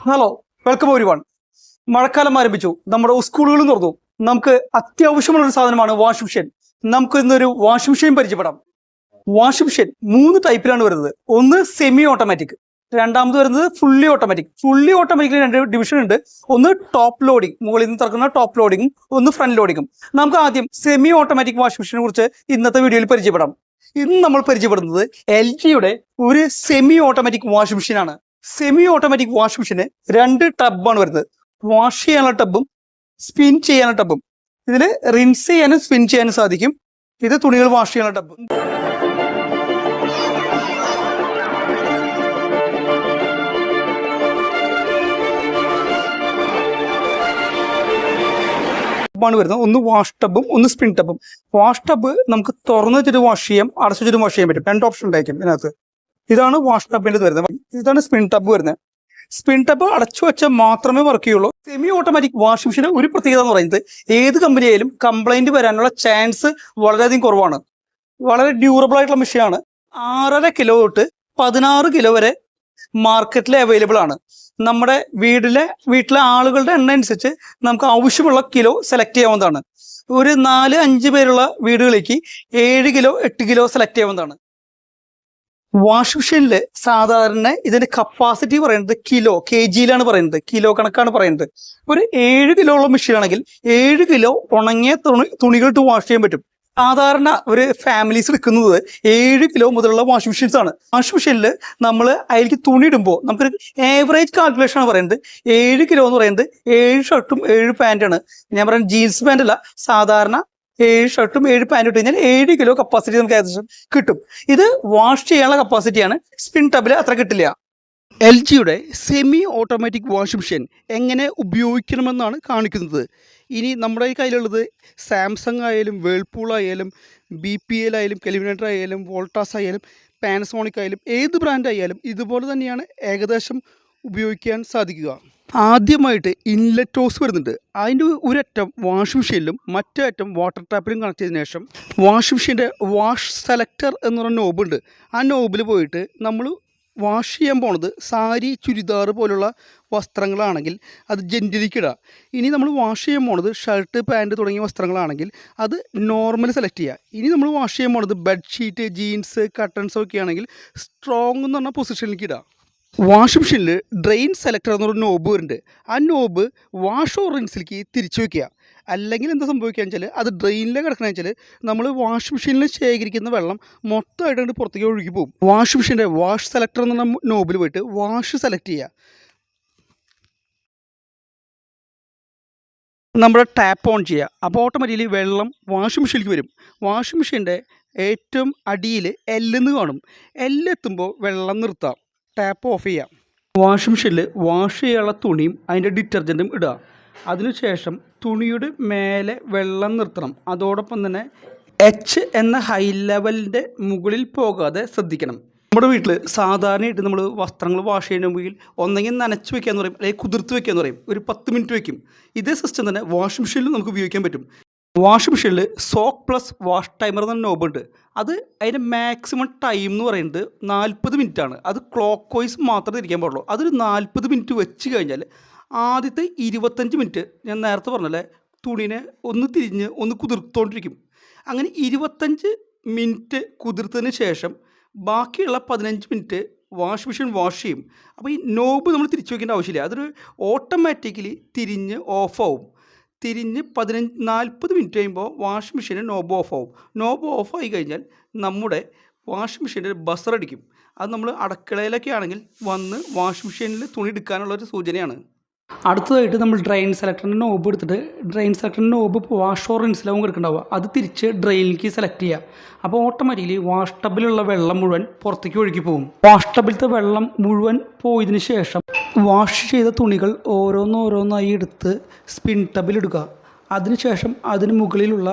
Hello welcome ഒരു one മഴക്കാലം ആരംഭിച്ചു. നമ്മുടെ സ്കൂളുകളും തുറന്നു നമുക്ക് അത്യാവശ്യമുള്ള ഒരു സാധനമാണ് വാഷിംഗ് മെഷീൻ നമുക്ക് ഇന്നൊരു വാഷിംഗ് മെഷീൻ പരിചയപ്പെടാം. വാഷിംഗ് മെഷീൻ മൂന്ന് ടൈപ്പിലാണ് വരുന്നത്. ഒന്ന് സെമി ഓട്ടോമാറ്റിക് രണ്ടാമത് വരുന്നത് ഫുള്ളി ഓട്ടോമാറ്റിക് ഫുള്ളി ഓട്ടോമാറ്റിക്കിൽ രണ്ട് ഡിവിഷൻ ഉണ്ട്. ഒന്ന് ടോപ്പ് ലോഡിംഗ് മുകളിൽ നിന്ന് തുറക്കുന്ന ടോപ്പ് ലോഡിങ്ങും ഒന്ന് ഫ്രണ്ട് ലോഡിങ്ങും നമുക്ക് ആദ്യം സെമി ഓട്ടോമാറ്റിക് വാഷിംഗ് മെഷീനെ കുറിച്ച് ഇന്നത്തെ വീഡിയോയിൽ പരിചയപ്പെടാം. ഇന്ന് നമ്മൾ പരിചയപ്പെടുന്നത് എൽ ജിയുടെ ഒരു സെമി ഓട്ടോമാറ്റിക് വാഷിംഗ് മെഷീനാണ് സെമി ഓട്ടോമാറ്റിക് വാഷിംഗ് മെഷീന് രണ്ട് ടബാണ് വരുന്നത്. വാഷ് ചെയ്യാനുള്ള ടബും സ്പിൻ ചെയ്യാനുള്ള ടബും ഇതിൽ റിൻസ് ചെയ്യാനും സ്പിൻ ചെയ്യാനും സാധിക്കും. ഇത് തുണികൾ വാഷ് ചെയ്യാനുള്ള ടബ് ടബാണ് വരുന്നത്. ഒന്ന് വാഷ് ടബും ഒന്ന് സ്പിൻ ടബും വാഷ് ടബ് നമുക്ക് തുറന്നു വെച്ചിട്ട് വാഷ് ചെയ്യാം അടച്ചു വെച്ചിട്ട് വാഷ് ചെയ്യാൻ പറ്റും. രണ്ട് ഓപ്ഷൻ ഉണ്ടായിരിക്കും ഇതിനകത്ത്. ഇതാണ് വാഷ് ടബിന്റെ വരുന്നത്. ഇതാണ് സ്പിൻ ടബ് വരുന്നത്. സ്പിൻ ടബ് അടച്ചു വെച്ചാൽ മാത്രമേ വർക്ക് ചെയ്യുള്ളൂ. സെമി ഓട്ടോമാറ്റിക് വാഷിംഗ് മെഷീന് ഒരു പ്രത്യേകത എന്ന് പറയുന്നത് ഏത് കമ്പനി ആയാലും കംപ്ലൈന്റ് വരാനുള്ള ചാൻസ് വളരെയധികം കുറവാണ്. വളരെ ഡ്യൂറബിൾ ആയിട്ടുള്ള മെഷീനാണ് ആറര കിലോ തൊട്ട് പതിനാറ് കിലോ വരെ മാർക്കറ്റിൽ അവൈലബിൾ ആണ്. നമ്മുടെ വീടിലെ വീട്ടിലെ ആളുകളുടെ എണ്ണ അനുസരിച്ച് നമുക്ക് ആവശ്യമുള്ള കിലോ സെലക്ട് ചെയ്യാവുന്നതാണ്. ഒരു നാല് അഞ്ച് പേരുള്ള വീടുകളിലേക്ക് ഏഴ് കിലോ എട്ട് കിലോ സെലക്ട് ചെയ്യാവുന്നതാണ്. വാഷിംഗ് മെഷീനിൽ സാധാരണ ഇതിന്റെ കപ്പാസിറ്റി പറയുന്നത് കിലോ കെ ജിയിലാണ് പറയുന്നത്. കിലോ കണക്കാണ് പറയുന്നത്. ഒരു ഏഴ് കിലോ ഉള്ള മെഷീൻ ആണെങ്കിൽ ഏഴ് കിലോ ഉണങ്ങിയ തുണി വാഷ് ചെയ്യാൻ പറ്റും. സാധാരണ ഒരു ഫാമിലീസ് എടുക്കുന്നത് ഏഴ് കിലോ മുതലുള്ള വാഷിംഗ് മെഷീൻസ് ആണ്. വാഷിംഗ് മെഷീനിൽ നമ്മൾ അതിലേക്ക് തുണി ഇടുമ്പോൾ നമുക്കൊരു ഏവറേജ് കാൽക്കുലേഷൻ ആണ് പറയുന്നത്. ഏഴ് കിലോ എന്ന് പറയുന്നത് ഏഴ് ഷർട്ടും ഏഴ് പാന്റാണ് ഞാൻ പറയുന്നത് ജീൻസ് പാന്റ് അല്ല. സാധാരണ ഏഴ് ഷർട്ടും ഏഴ് പാന്റും ഇട്ട് കഴിഞ്ഞാൽ ഏഴ് കിലോ കപ്പാസിറ്റി നമുക്ക് ഏകദേശം കിട്ടും. ഇത് വാഷ് ചെയ്യാനുള്ള കപ്പാസിറ്റിയാണ് സ്പിൻ ടബിൽ അത്ര കിട്ടില്ല. എൽ ജിയുടെ സെമി ഓട്ടോമാറ്റിക് വാഷിംഗ് മെഷീൻ എങ്ങനെ ഉപയോഗിക്കണമെന്നാണ് കാണിക്കുന്നത്. ഇനി നമ്മുടെ കയ്യിലുള്ളത് സാംസങ് ആയാലും വേൾപൂൾ ആയാലും ബി പി എൽ ആയാലും കെലിമിനേറ്റർ ആയാലും വോൾട്ടാസ് ആയാലും പാനസോണിക് ആയാലും ഏത് ബ്രാൻഡ് ആയാലും ഇതുപോലെ തന്നെയാണ് ഏകദേശം ഉപയോഗിക്കാൻ സാധിക്കുക. ആദ്യമായിട്ട് ഇൻലെറ്റ് ഹോസ് വരുന്നുണ്ട്. അതിന്റെ ഒരറ്റം വാഷിംഗ് മെഷീനിലും മറ്റേ അറ്റം വാട്ടർ ടാപ്പിലും കണക്ട് ചെയ്തതിനു ശേഷം വാഷിംഗ് മെഷീന്റെ വാഷ് സെലക്ടർ എന്ന് പറഞ്ഞ നോബുണ്ട് ആ നോബിൽ പോയിട്ട് നമ്മൾ വാഷ് ചെയ്യാൻ പോണത് സാരി ചുരിദാർ പോലുള്ള വസ്ത്രങ്ങളാണെങ്കിൽ അത് ജെന്റിലേക്ക് ഇടുക ഇനി നമ്മൾ വാഷ് ചെയ്യാൻ പോണത് ഷർട്ട് പാന്റ് തുടങ്ങിയ വസ്ത്രങ്ങളാണെങ്കിൽ അത് നോർമൽ സെലക്ട് ചെയ്യുക ഇനി നമ്മൾ വാഷ് ചെയ്യാൻ പോണത് ബെഡ്ഷീറ്റ് ജീൻസ് കട്ടൺസ് ഒക്കെ ആണെങ്കിൽ സ്ട്രോങ് എന്ന് പറഞ്ഞ പൊസിഷനിലേക്ക് ഇടുക വാഷിംഗ് മെഷീനിൽ ഡ്രെയിൻ സെലക്ടർ എന്നൊരു നോബ് വരുന്നുണ്ട്. ആ നോബ് വാഷ് റിങ്സിലേക്ക് തിരിച്ചു വയ്ക്കുക അല്ലെങ്കിൽ എന്താ സംഭവിക്കുക വെച്ചാൽ അത് ഡ്രെയിനിലേക്ക് കിടക്കണമെന്ന് വെച്ചാൽ നമ്മൾ വാഷിംഗ് മെഷീനിൽ ശേഖരിക്കുന്ന വെള്ളം മൊത്തമായിട്ട് അങ്ങോട്ട് പുറത്തേക്ക് ഒഴുകി പോകും. വാഷിംഗ് മെഷീന്റെ വാഷ് സെലക്ടർ എന്ന് പറഞ്ഞ നോബിൽ പോയിട്ട് വാഷ് സെലക്ട് ചെയ്യുക. നമ്മുടെ ടാപ്പ് ഓൺ ചെയ്യുക. അപ്പോൾ ഓട്ടോമാറ്റിക്കലി വെള്ളം വാഷിംഗ് മെഷീനിലേക്ക് വരും. വാഷിംഗ് മെഷീന്റെ ഏറ്റവും അടിയിൽ എല്ലെന്ന് കാണും. എല്ലെത്തുമ്പോൾ വെള്ളം നിർത്താം. ടാപ്പ് ഓഫ് ചെയ്യാം. വാഷിംഗ് മെഷീനിൽ വാഷ് ചെയ്യാനുള്ള തുണിയും അതിന്റെ ഡിറ്റർജന്റും ഇടുക. അതിനുശേഷം തുണിയുടെ മേലെ വെള്ളം നിർത്തണം. അതോടൊപ്പം തന്നെ എച്ച് എന്ന ഹൈ ലെവലിന്റെ മുകളിൽ പോകാതെ ശ്രദ്ധിക്കണം. നമ്മുടെ വീട്ടിൽ സാധാരണയായിട്ട് നമ്മൾ വസ്ത്രങ്ങൾ വാഷ് ചെയ്യണമെങ്കിൽ ഒന്നെങ്കിൽ നനച്ച് വെക്കാന്ന് പറയും അല്ലെങ്കിൽ കുതിർത്ത് വെക്കാന്ന് പറയും. ഒരു പത്ത് മിനിറ്റ് വെക്കും. ഇതേ സിസ്റ്റം തന്നെ വാഷിംഗ് മെഷീനിൽ നമുക്ക് ഉപയോഗിക്കാൻ പറ്റും. വാഷിംഗ് മെഷീനിൽ സോക്ക് പ്ലസ് വാഷ് ടൈമർ എന്ന നോബ് ഉണ്ട്. അത് അതിന്റെ മാക്സിമം ടൈം എന്ന് പറയുന്നത് നാൽപ്പത് മിനിറ്റ് ആണ്. അത് ക്ലോക്ക് വൈസ് മാത്രമേ ഇരിക്കാൻ പാടുള്ളൂ. അതൊരു നാൽപ്പത് മിനിറ്റ് വെച്ച് കഴിഞ്ഞാൽ ആദ്യത്തെ ഇരുപത്തഞ്ച് മിനിറ്റ് ഞാൻ നേരത്തെ പറഞ്ഞല്ലേ തുണീനെ ഒന്ന് തിരിഞ്ഞ് ഒന്ന് കുതിർത്തോണ്ടിരിക്കും. അങ്ങനെ ഇരുപത്തഞ്ച് മിനിറ്റ് കുതിർത്തതിന് ശേഷം ബാക്കിയുള്ള പതിനഞ്ച് മിനിറ്റ് വാഷ് മെഷീൻ വാഷ് ചെയ്യും. അപ്പോൾ ഈ നോബ് നമ്മൾ തിരിച്ചു വയ്ക്കേണ്ട ആവശ്യമില്ല. അതൊരു ഓട്ടോമാറ്റിക്കലി തിരിഞ്ഞ് ഓഫാവും തിരിഞ്ഞ് പതിനഞ്ച് നാൽപ്പത് മിനിറ്റ് കഴിയുമ്പോൾ വാഷിംഗ് മെഷീൻ നോബ് ഓഫ് ആവും. നോബ് ഓഫ് ആയി കഴിഞ്ഞാൽ നമ്മുടെ വാഷിംഗ് മെഷീന്റെ ബസർ അടിക്കും. അത് നമ്മൾ അടുക്കളയിലൊക്കെ ആണെങ്കിൽ വന്ന് വാഷിംഗ് മെഷീനിൽ തുണി എടുക്കാനുള്ള ഒരു സൂചനയാണ്. അടുത്തതായിട്ട് നമ്മൾ ഡ്രെയിൻ സെലക്ടറിന്റെ നോബ് എടുത്തിട്ട് ഡ്രെയിൻ സെലക്ടറിന്റെ നോബ് വാഷ് ഓർ റിൻസിലാവും കിടക്കുന്നുണ്ടാവുക അത് തിരിച്ച് ഡ്രെയിനിലേക്ക് സെലക്ട് ചെയ്യുക. അപ്പോൾ ഓട്ടോമാറ്റിക്കലി വാഷ് ടബിലുള്ള വെള്ളം മുഴുവൻ പുറത്തേക്ക് ഒഴുകി പോകും. വാഷ് ടബിലത്തെ വെള്ളം മുഴുവൻ പോയതിന് ശേഷം വാഷ് ചെയ്ത തുണികൾ ഓരോന്നോരോന്നായി എടുത്ത് സ്പിൻ ടബിലിടുക അതിനുശേഷം അതിന് മുകളിലുള്ള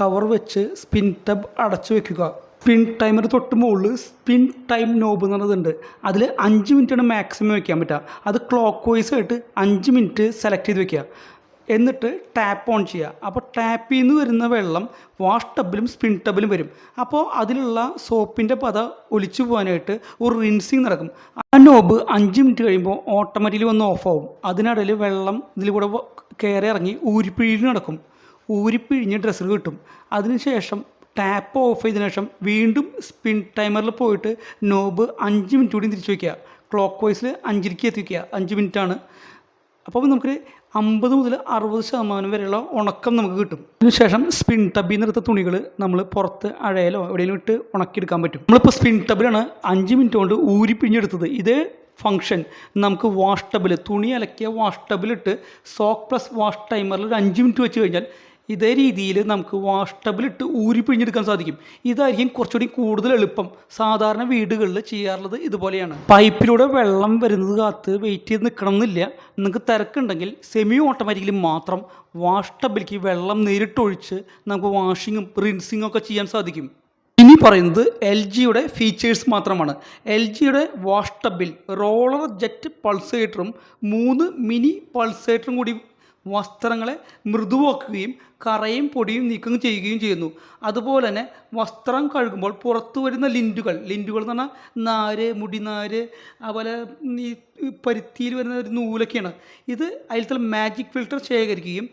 കവർ വെച്ച് സ്പിൻ ടബ് അടച്ചു വെക്കുക. സ്പിൻ ടൈമർ തൊട്ട് മുകളിൽ സ്പിൻ ടൈം നോബ് എന്ന് പറഞ്ഞതുണ്ട് അതിൽ അഞ്ച് മിനിറ്റാണ് മാക്സിമം വയ്ക്കാൻ പറ്റുക. അത് ക്ലോക്ക് വൈസ് ആയിട്ട് അഞ്ച് മിനിറ്റ് സെലക്ട് ചെയ്ത് വെക്കുക. എന്നിട്ട് ടാപ്പ് ഓൺ ചെയ്യുക. അപ്പോൾ ടാപ്പിൽ നിന്ന് വരുന്ന വെള്ളം വാഷ് ടബിലും സ്പിൻ ടബിലും വരും. അപ്പോൾ അതിലുള്ള സോപ്പിന്റെ പത ഒലിച്ചു പോകാനായിട്ട് ഒരു റിൻസിങ് നടക്കും. ആ നോബ് അഞ്ച് മിനിറ്റ് കഴിയുമ്പോൾ ഓട്ടോമാറ്റിക്കലി വന്ന് ഓഫ് ആവും. അതിനിടയിൽ വെള്ളം ഇതിലൂടെ കയറി ഇറങ്ങി ഊരിപ്പിഴിഞ്ഞ് നടക്കും. ഊരിപ്പിഴിഞ്ഞ് ഡ്രസ്സർ കിട്ടും. അതിനുശേഷം ടാപ്പ് ഓഫ് ചെയ്തതിനു ശേഷം വീണ്ടും സ്പിൻ ടൈമറിൽ പോയിട്ട് നോബ് അഞ്ച് മിനിറ്റ് കൂടി തിരിച്ചു വയ്ക്കുക. ക്ലോക്ക് വൈസിൽ അഞ്ചിലേക്ക് എത്തിക്കുക അഞ്ച് മിനിറ്റാണ്. അപ്പോൾ നമുക്ക് അമ്പത് മുതൽ അറുപത് ശതമാനം വരെയുള്ള ഉണക്കം നമുക്ക് കിട്ടും. അതിനുശേഷം സ്പിൻ ടബിൽ നിന്നെടുത്ത തുണികൾ നമ്മൾ പുറത്ത് അഴയിലോ എവിടെയെങ്കിലും ഇട്ട് ഉണക്കിയെടുക്കാൻ പറ്റും. നമ്മളിപ്പോൾ സ്പിൻ ടബിലാണ് അഞ്ച് മിനിറ്റ് കൊണ്ട് ഊരി പിഴിഞ്ഞെടുത്തത് ഇതേ ഫംഗ്ഷൻ. നമുക്ക് വാഷ് ടബിൽ തുണി അലക്കിയ വാഷ് ടബിലിട്ട് സോക്ക് പ്ലസ് വാഷ് ടൈമറിൽ ഒരു അഞ്ച് മിനിറ്റ് വെച്ച് കഴിഞ്ഞാൽ ഇതേ രീതിയിൽ നമുക്ക് വാഷ് ടബിലിട്ട് ഊരി പിഴിഞ്ഞെടുക്കാൻ സാധിക്കും. ഇതായിരിക്കും കുറച്ചുകൂടി കൂടുതൽ എളുപ്പം. സാധാരണ വീടുകളിൽ ചെയ്യാറുള്ളത് ഇതുപോലെയാണ്. പൈപ്പിലൂടെ വെള്ളം വരുന്നത് കാത്ത് വെയിറ്റ് ചെയ്ത് നിൽക്കണം എന്നില്ല നിങ്ങൾക്ക് തിരക്കുണ്ടെങ്കിൽ സെമി ഓട്ടോമാറ്റിക്കലി മാത്രം വാഷ് ടബിലേക്ക് വെള്ളം നേരിട്ടൊഴിച്ച് നമുക്ക് വാഷിങ്ങും റിൻസിങ്ങും ഒക്കെ ചെയ്യാൻ സാധിക്കും. ഇനി പറയുന്നത് എൽ ജിയുടെ ഫീച്ചേഴ്സ് മാത്രമാണ്. എൽ ജിയുടെ വാഷ് ടബിൽ റോളർ ജെറ്റ് പൾസേറ്ററും മൂന്ന് മിനി പൾസേറ്ററും കൂടി വസ്ത്രങ്ങളെ മൃദുവാക്കുകയും കറയും പൊടിയും നീക്കം ചെയ്യുകയും ചെയ്യുന്നു. അതുപോലെ തന്നെ വസ്ത്രം കഴുകുമ്പോൾ പുറത്തു വരുന്ന ലിന്റുകൾ ലിന്റുകൾ എന്ന് പറഞ്ഞാൽ നാര് മുടിനാര് അതുപോലെ ഈ പരുത്തിയിൽ വരുന്ന ഒരു നൂലൊക്കെയാണ്. ഇത് അതിലത്തെ മാജിക് ഫിൽറ്റർ ശേഖരിക്കുകയും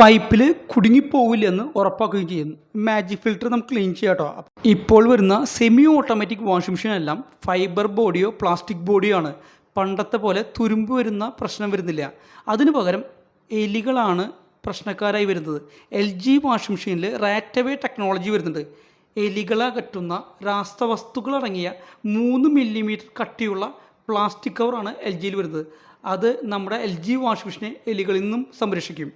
പൈപ്പിൽ കുടുങ്ങിപ്പോവില്ലെന്ന് ഉറപ്പാക്കുകയും ചെയ്യുന്നു. മാജിക് ഫിൽറ്റർ നമുക്ക് ക്ലീൻ ചെയ്യാം കേട്ടോ. ഇപ്പോൾ വരുന്ന സെമി ഓട്ടോമാറ്റിക് വാഷിംഗ് മെഷീൻ എല്ലാം ഫൈബർ ബോഡിയോ പ്ലാസ്റ്റിക് ബോഡിയോ ആണ്. പണ്ടത്തെ പോലെ തുരുമ്പ് വരുന്ന പ്രശ്നം വരുന്നില്ല. അതിനു പകരം എലികളാണ് പ്രശ്നക്കാരായി വരുന്നത്. എൽ ജി വാഷിംഗ് മെഷീനിൽ റാറ്റവേ ടെക്നോളജി വരുന്നുണ്ട്. എലികളെ അകറ്റുന്ന രാസവസ്തുക്കളടങ്ങിയ മൂന്ന് മില്ലിമീറ്റർ കട്ടിയുള്ള പ്ലാസ്റ്റിക് കവറാണ് എൽ ജിയിൽ വരുന്നത്. അത് നമ്മുടെ എൽ ജി വാഷിംഗ് മെഷീനെ എലികളിൽ നിന്നും സംരക്ഷിക്കും.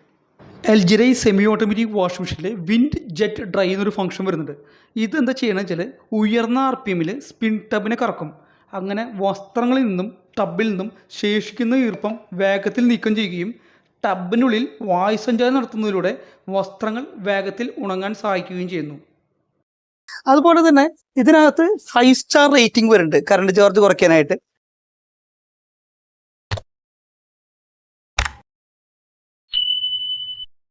എൽ ജിയുടെ സെമി ഓട്ടോമാറ്റിക് വാഷിംഗ് മെഷീനിൽ വിൻഡ് ജെറ്റ് ഡ്രൈ എന്നൊരു ഫംഗ്ഷൻ വരുന്നുണ്ട്. ഇത് എന്താ ചെയ്യണമെന്ന് വെച്ചാൽ ഉയർന്ന ആർ പി എമ്മിൽ സ്പിൻ ടബിനെ കറക്കും. അങ്ങനെ വസ്ത്രങ്ങളിൽ നിന്നും ടബിൽ നിന്നും ശേഷിക്കുന്ന ഈർപ്പം വേഗത്തിൽ നീക്കം ചെയ്യുകയും ടബിനുള്ളിൽ വായുസഞ്ചാരം നടത്തുന്നതിലൂടെ വസ്ത്രങ്ങൾ വേഗത്തിൽ ഉണങ്ങാൻ സഹായിക്കുകയും ചെയ്യുന്നു. അതുപോലെ തന്നെ ഇതിനകത്ത് ഫൈവ് സ്റ്റാർ റേറ്റിംഗ് വരുന്നുണ്ട്. കറണ്ട് ചാർജ് കുറയ്ക്കാനായിട്ട്.